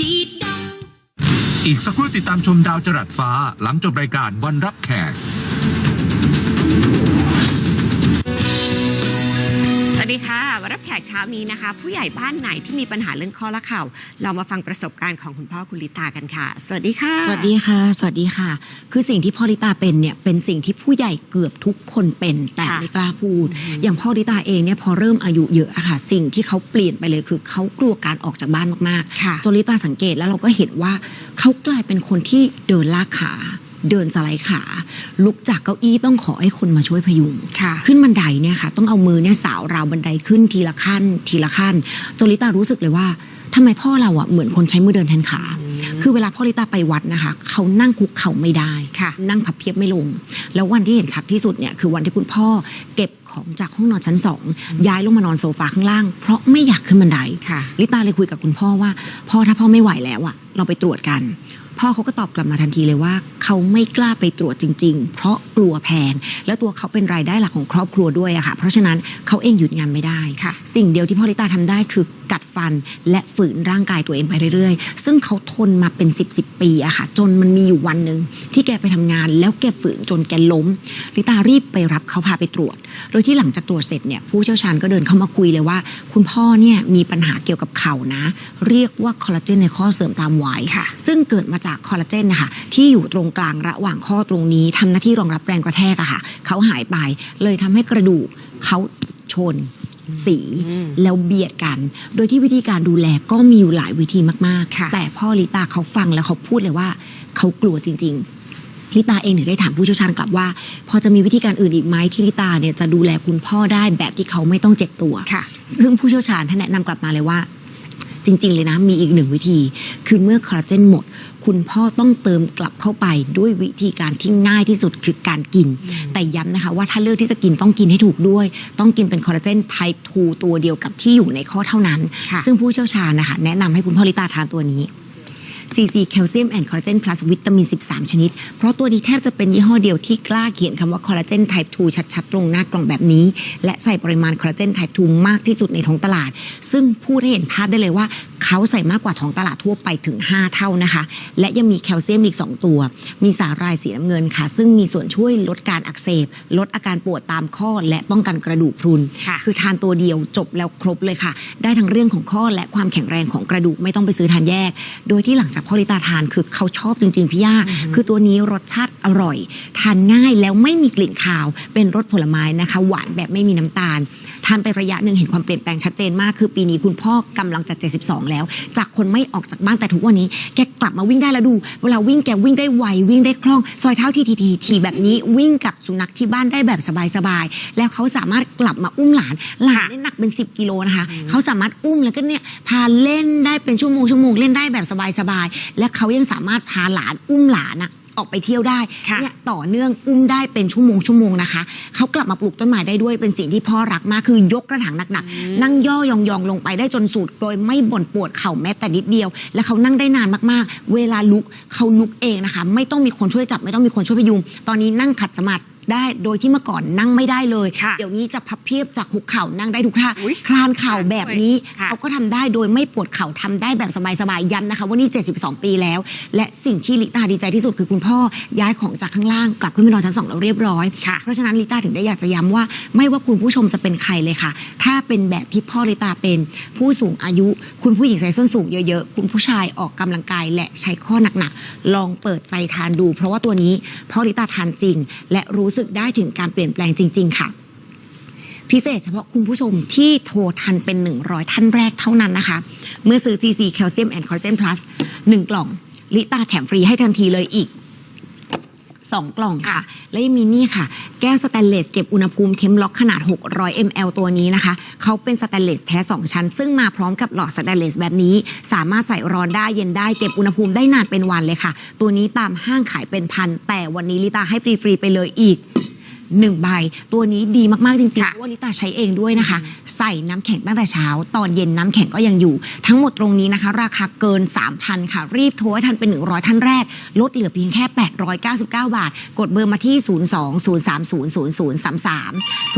ดีดดงอีกสักครู่ติดตามชมดาวจรัสฟ้าหลังจบรายการวันรับแขก ดีค่ะมารับแขกเช้านี้นะคะ ผู้ใหญ่บ้านไหนที่มีปัญหาเรื่องข้อและเข่า เรามาฟังประสบการณ์ของคุณพ่อคุณลิตากันค่ะ สวัสดีค่ะ สวัสดีค่ะ สวัสดีค่ะ คือสิ่งที่พ่อริตาเป็นเนี่ยเป็นสิ่งที่ผู้ใหญ่เกือบทุกคนเป็นแต่ค่ะไม่กล้าพูด อย่างพ่อริตาเองเนี่ยพอเริ่มอายุเยอะอะค่ะ สิ่งที่เขาเปลี่ยนไปเลยคือเขากลัวการออกจากบ้านมากค่ะๆจนริตาสังเกตแล้วเราก็เห็นว่าเขากลายเป็นคนที่เดินลากขา เดินสไลด์ขา ลุกจากเก้าอี้ต้องขอให้คนมาช่วยพยุงค่ะขึ้นบันไดเนี่ยค่ะ ต้องเอามือเนี่ยสาวราวบันไดขึ้นทีละขั้น ทีละขั้นจนลิตารู้สึกเลยว่าทำไมพ่อเราอะเหมือนคนใช้มือเดินแทนขา คือเวลาพ่อลิตาไปวัดนะคะ เขานั่งคุกเข่าไม่ได้ค่ะ นั่งพับเพียบไม่ลง แล้ววันที่เห็นชัดที่สุดเนี่ยคือวันที่คุณพ่อเก็บของจากห้องนอนชั้นสองย้ายลงมานอนโซฟาข้างล่าง เพราะไม่อยากขึ้นบันไดค่ะ ลิตาเลยคุยกับคุณพ่อว่า พ่อถ้าพ่อไม่ไหวแล้วอะเราไปตรวจกัน พ่อเขาก็ตอบกลับมาทันทีเลยว่า เขาไม่กล้าไปตรวจจริง ๆ เพราะกลัวแพง แล้วตัวเขาเป็นรายได้หลักของครอบครัวด้วยอะค่ะ เพราะฉะนั้นเขาเองหยุดงานไม่ได้ค่ะ สิ่งเดียวที่พ่อลิตาทำได้คือ กัดฟันและฝืนร่างกายตัวเองไปเรื่อยๆ ซึ่งเขาทนมาเป็น10บสปีอะค่ะ จนมันมีอยู่วันหนึ่งที่แกไปทำงานแล้วแกฝืนจนแกล้มลิตารีบไปรับเขาพาไปตรวจ โดยที่หลังจากตรวจเสร็จเนี่ยผู้เชี่ยวชาญก็เดินเข้ามาคุยเลยว่า คุณพ่อเนี่ยมีปัญหาเกี่ยวกับเข่านะ เรียกว่าคอลลาเจนในข้อเสริมตามวัยค่ะ ซึ่งเกิดมาจากคอลลาเจนนะคะที่อยู่ตรงกลางระหว่างข้อตรงนี้ทำหน้าที่รองรับแรงกระแทกอะค่ะ เขาหายไปเลยทำให้กระดูกเขาชน สีอืมแล้วเบียดกัน โดยที่วิธีการดูแลก็มีอยู่หลายวิธีมากค่ะๆแต่พ่อลิตาเขาฟังแล้วเขาพูดเลยว่า เขากลัวจริง ๆ ลิตาเองเนี่ยได้ถามผู้เชี่ยวชาญกลับว่า พอจะมีวิธีการอื่นอีกไหมที่ลิตาเนี่ยจะดูแลคุณพ่อได้แบบที่เขาไม่ต้องเจ็บตัวค่ะซึ่งผู้เชี่ยวชาญท่านแนะนำกลับมาเลยว่าจริง ๆ เลยนะ มีอีกหนึ่งวิธี คือเมื่อคอลลาเจนหมด คุณพ่อต้องเติมกลับเข้าไปด้วยวิธีการที่ง่ายที่สุดคือการกิน แต่ย้ำนะคะว่าถ้าเลือกที่จะกินต้องกินให้ถูกด้วย ต้องกินเป็นคอลลาเจนไทป์2ตัวเดียวกับที่อยู่ในข้อเท่านั้นค่ะซึ่งผู้เชี่ยวชาญนะคะแนะนำให้คุณพ่อลิตาทานตัวนี้ CC แคลเซียมแอนด์คอลลาเจน plus วิตามิน 13 ชนิด เพราะตัวนี้แทบจะเป็นยี่ห้อเดียวที่กล้าเขียนคำว่าคอลลาเจน type 2 ชัดๆ ตรงหน้ากล่องแบบนี้ และใส่ปริมาณคอลลาเจน type 2 มากที่สุดในท้องตลาด ซึ่งพูดให้เห็นภาพได้เลยว่า เขาใส่มากกว่าท้องตลาดทั่วไปถึง 5 เท่านะคะ และยังมีแคลเซียมอีก 2 ตัว มีสาหร่ายสีน้ำเงินค่ะ ซึ่งมีส่วนช่วยลดการอักเสบ ลดอาการปวดตามข้อและป้องกันกระดูกพรุนค่ะคือทานตัวเดียวจบแล้วครบเลยค่ะ ได้ทั้งเรื่องของข้อและความแข็งแรงของกระดูกไม่ต้องไปซื้อทานแยก โดยที่หลังจากพ่อลิตาทานคือเขาชอบจริงๆพี่ย่าคือตัวนี้รสชาติอร่อย ทานง่ายแล้วไม่มีกลิ่นคาว เป็นรสผลไม้นะคะ หวานแบบไม่มีน้ำตาล ทานไประยะหนึ่งเห็นความเปลี่ยนแปลงชัดเจนมาก คือปีนี้คุณพ่อกำลังจะ 72 แล้ว จากคนไม่ออกจากบ้านแต่ทุกวันนี้ แกกลับมาวิ่งได้แล้วดู เวลาวิ่งแกวิ่งได้ไววิ่งได้คล่อง ซอยเท้าทีทีทีทีแบบนี้วิ่งกับสุนัขที่บ้านได้แบบสบายๆ แล้วเขาสามารถกลับมาอุ้มหลาน หลานเนี่ยหนักเป็น 10 กิโลนะคะ เขาสามารถอุ้มแล้วก็เนี่ยพาเล่นได้เป็นชั่วโมงชั่วโมงเล่นได้แบบสบายๆ และเขายังสามารถพาหลานอุ้มหลานอะ ออกไปเที่ยวได้ค่ะเนี่ยต่อเนื่องอุ้มได้เป็นชั่วโมงชั่วโมงนะคะเขากลับมาปลูกต้นไม้ได้ด้วยเป็นสิ่งที่พ่อรักมากคือยกกระถางหนักๆนั่งย่อยองๆลงไปได้จนสุดโดยไม่บ่นปวดเข่าแม้แต่นิดเดียว และเขานั่งได้นานมากๆ เวลาลุกเขาลุกเองนะคะ ไม่ต้องมีคนช่วยจับไม่ต้องมีคนช่วยพยุงตอนนี้นั่งขัดสมาธิ ได้โดยที่เมื่อก่อนนั่งไม่ได้เลย ค่ะเดี๋ยวนี้จะพับเพียบจากหุกเข่านั่งได้ทุกท่าอุ๊ยคลานเข่าแบบนี้ค่ะ เขาก็ทำได้โดยไม่ปวดเข่าทำได้แบบสบายๆย้ำนะคะว่านี่ 72 ปีแล้ว และสิ่งที่ลิตาดีใจที่สุดคือคุณพ่อย้ายของจากข้างล่างกลับขึ้นไปนอนชั้นสองแล้วเรียบร้อย ค่ะเพราะฉะนั้นลิตาถึงได้อยากจะย้ำว่า ไม่ว่าคุณผู้ชมจะเป็นใครเลยค่ะ ถ้าเป็นแบบที่พ่อลิตาเป็นผู้สูงอายุ คุณผู้หญิงใส่ส้นสูงเยอะๆ คุณผู้ชายออกกำลังกายและใช้ข้อหนักๆ ลองเปิดใจทานดู เพราะว่าตัวนี้พ่อลิตาทานจริง และรู้สึกได้ถึงการเปลี่ยนแปลงจริง ๆ ค่ะ พิเศษเฉพาะคุณผู้ชมที่โทรทันเป็น 100 ท่านแรกเท่านั้นนะคะ เมื่อซื้อ GC Calcium and Collagen Plus 1 กล่อง ลิตาแถมฟรีให้ทันทีเลยอีก 2 กล่องค่ะ และยังมีนี่ค่ะ แก้วสแตนเลสเก็บอุณหภูมิเทมล็อกขนาด 600 ml ตัวนี้นะคะ เขาเป็นสแตนเลสแท้ 2 ชั้น ซึ่งมาพร้อมกับหลอดสแตนเลสแบบนี้ สามารถใส่ร้อนได้เย็นได้เก็บอุณหภูมิได้นานเป็นวันเลยค่ะ ตัวนี้ตามห้างขายเป็นพัน แต่วันนี้ลิตาให้ฟรี ๆ ไปเลยอีก หนึ่งใบ ตัวนี้ดีมาก ๆ จริงๆค่ะเพราะว่าลิตาใช้เองด้วยนะคะ ใส่น้ำแข็งตั้งแต่เช้า ตอนเย็นน้ำแข็งก็ยังอยู่ ทั้งหมดตรงนี้นะคะ ราคาเกิน 3,000 ค่ะ รีบโทรให้ทันเป็น 100 ท่านแรก ลดเหลือเพียงแค่ 899 บาท กดเบอร์มาที่ 02 030 0033 02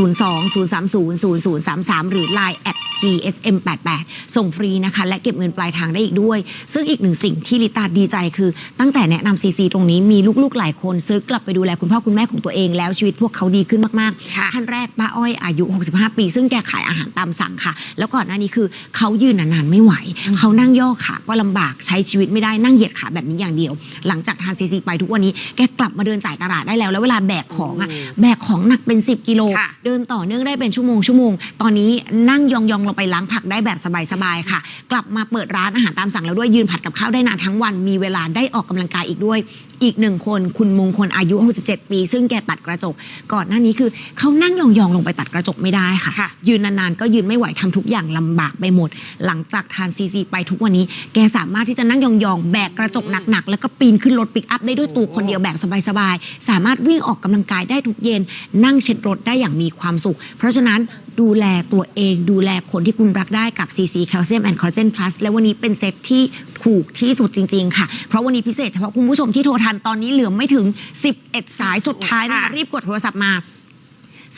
030 0033 หรือ Line แอด tsm88 ส่งฟรีนะคะ และเก็บเงินปลายทางได้อีกด้วย ซึ่งอีกหนึ่งสิ่งที่ลิตาดีใจคือตั้งแต่แนะนำซีซีตรงนี้มีลูกๆ หลายคนซื้อกลับไปดูแลคุณพ่อคุณแม่ของตัวเองแล้วชีวิตพวกเขาดีขึ้นมากค่ะๆท่านแรกป้าอ้อยอายุ 65 ปี ซึ่งแกขายอาหารตามสั่งค่ะ แล้วก่อนหน้านี้คือเขายืนนานๆไม่ไหว เขานั่งย่อขาก็ลำบากใช้ชีวิตไม่ได้นั่งเหยียดขาแบบนี้อย่างเดียว หลังจากทานซีซีไปทุกวันนี้แกกลับมาเดินจ่ายตลาดได้แล้ว แล้วเวลาแบกของอะแบกของหนักเป็น 10 กิโลค่ะเดินต่อเนื่องได้เป็นชั่วโมงชั่วโมงตอนนี้นั่งยองๆลงไปล้างผักได้แบบสบายๆค่ะ กลับมาเปิดร้านอาหารตามสั่งแล้วด้วยยืนผัดกับข้าวได้นานทั้งวันมีเวลาได้ออกกำลังกายอีกด้วย อีกหนึ่งคนคุณมงคลอายุ 67 ปี ซึ่งแกตัดกระจก ก่อนหน้านี้คือเขานั่งยองๆลงไปตัดกระจกไม่ได้ค่ะค่ะยืนนานๆก็ยืนไม่ไหวทำทุกอย่างลำบากไปหมด หลังจากทานซีซีไปทุกวันนี้ แกสามารถที่จะนั่งยองๆแบกกระจกหนักๆแล้วก็ปีนขึ้นรถปิกอัพได้ด้วยตัวคนเดียวแบบสบายๆสามารถวิ่งออกกำลังกายได้ทุกเย็น นั่งเช็ดรถได้อย่างมีความสุข เพราะฉะนั้น ดูแลตัวเอง ดูแลคนที่คุณรักได้กับ CC Calcium and Collagen Plus และวันนี้เป็นเซตที่ถูกที่สุดจริง ๆ ค่ะ เพราะวันนี้พิเศษเฉพาะคุณผู้ชมที่โทรทันตอนนี้เหลือไม่ถึง 11 สายสุดท้ายนะคะค่ะรีบกดโทรศัพท์มา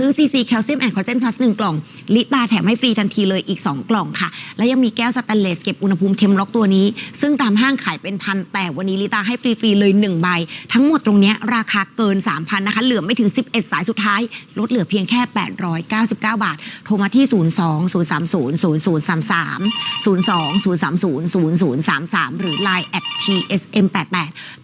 ซื้อ CC Calcium and Collagen Plus 1กล่อง ลิตาแถมให้ฟรีทันทีเลยอีก 2 กล่องค่ะ และยังมีแก้วสแตนเลสเก็บอุณหภูมิเทมล็อกตัวนี้ ซึ่งตามห้างขายเป็นพัน แต่วันนี้ลิตาให้ฟรีๆเลย 1 ใบ ทั้งหมดตรงเนี้ยราคาเกิน 3,000นะคะเหลือไม่ถึง 11 สายสุดท้าย ลดเหลือเพียงแค่ 899 บาท โทรมาที่ 02 030 0033 02 030 0033 หรือ Line at tsm88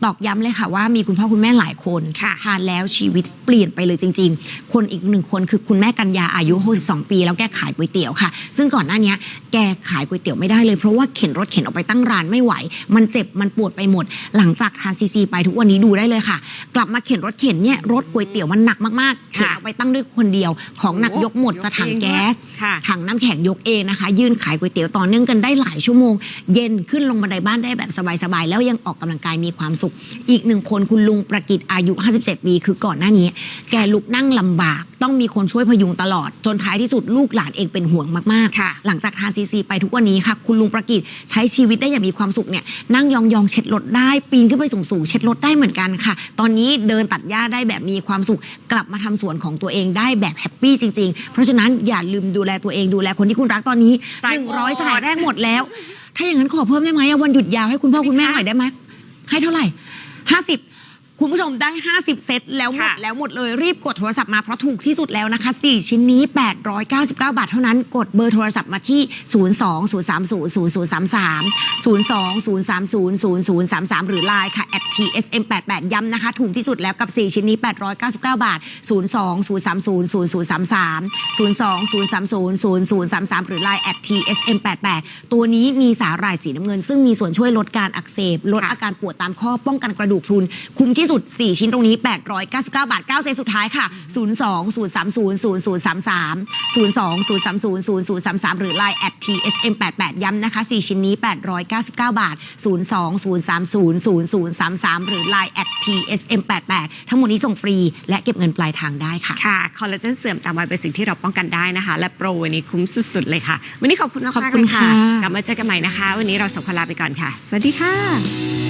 ตอกย้ำเลยค่ะว่ามีคุณพ่อคุณแม่หลายคนค่ะทานแล้วชีวิตเปลี่ยนไปเลยจริง ๆ คนอีกหนึ่งคนคือคุณแม่กัญญาอายุ 62 ปี แล้วแกขายก๋วยเตี๋ยวค่ะ ซึ่งก่อนหน้าเนี้ยแกขายก๋วยเตี๋ยวไม่ได้เลยเพราะว่าเข็นรถเข็นออกไปตั้งร้านไม่ไหว มันเจ็บมันปวดไปหมด หลังจากทานซีซีไปทุกวันนี้ดูได้เลยค่ะ กลับมาเข็นรถเข็นเนี่ยรถก๋วยเตี๋ยวมันหนักมากๆเข็นออกไปตั้งด้วยคนเดียว ของหนักยกหมดจะถังแก๊สค่ะถังน้ำแข็งยกเองนะคะ ยืนขายก๋วยเตี๋ยวต่อเนื่องกันได้หลายชั่วโมง เย็นขึ้นลงบันไดบ้านได้แบบสบายๆแล้วยังออกกำลังกายมีความสุข อีกหนึ่งคนคุณลุงประกิตอายุ 57 ปี คือก่อนหน้านี้ แกลุกนั่งลำบากต้องมีคนช่วยพยุงตลอด จนท้ายที่สุดลูกหลานเองเป็นห่วงมากๆค่ะ หลังจากทานซีซีไปทุกวันนี้ค่ะ คุณลุงประกิตใช้ชีวิตได้อย่างมีความสุขเนี่ยนั่งยองๆเช็ดรถได้ ปีนขึ้นไปสูงๆเช็ดรถได้เหมือนกันค่ะ ตอนนี้เดินตัดหญ้าได้แบบมีความสุข กลับมาทำสวนของตัวเองได้แบบแฮปปี้จริง ๆ เพราะฉะนั้นอย่าลืมดูแลตัวเองดูแลคนที่คุณรักตอนนี้สายหนึ่งร้อยหมดสายแรกหมดแล้ว ถ้าอย่างนั้นขอเพิ่มได้ไหมอะวันหยุดยาวให้คุณพ่อคุณแม่หน่อยได้ไหมให้เท่าไหร่ห้าสิบ คุณผู้ชมได้ 50 เซตแล้วหมดค่ะแล้วหมดเลยรีบกดโทรศัพท์มาเพราะถูกที่สุดแล้วนะคะ 4 ชิ้นนี้ 899 บาทเท่านั้นกดเบอร์โทรศัพท์มาที่ 02 030 0033 02 030 0033 หรือ Line ค่ะ at tsm88 ย้ำนะคะ ถูกที่สุดแล้วกับ 4 ชิ้นนี้ 899 บาท 02 030 0033 02 030 0033 หรือ Line at tsm88 ตัวนี้มีสาหร่ายสีน้ำเงิน ซึ่งมีส่วนช่วยลดการอักเสบ ลดค่ะอาการปวดตามข้อป้องกันกระดูกพรุนคุ้มที่สุด 4 ชิ้นตรงนี้ 899 บาท 9 เซตสุดท้ายค่ะ 02 030 0033 02 030 0033 หรือ Line at tsm88 ย้ำนะคะ 4 ชิ้นนี้ 899 บาท 02 030 0033 หรือ Line at tsm88 ทั้งหมดนี้ส่งฟรีและเก็บเงินปลายทางได้ค่ะ ค่ะ คอลลาเจนเสื่อมตามวัยเป็นสิ่งที่เราป้องกันได้นะคะ และโปรวันนี้คุ้มสุดๆเลยค่ะ วันนี้ขอบคุณมากๆขอบคุณเลยค่ะค่ะ กลับมาเจอกันใหม่นะคะ วันนี้เราสองคนลาไปก่อนค่ะ สวัสดีค่ะ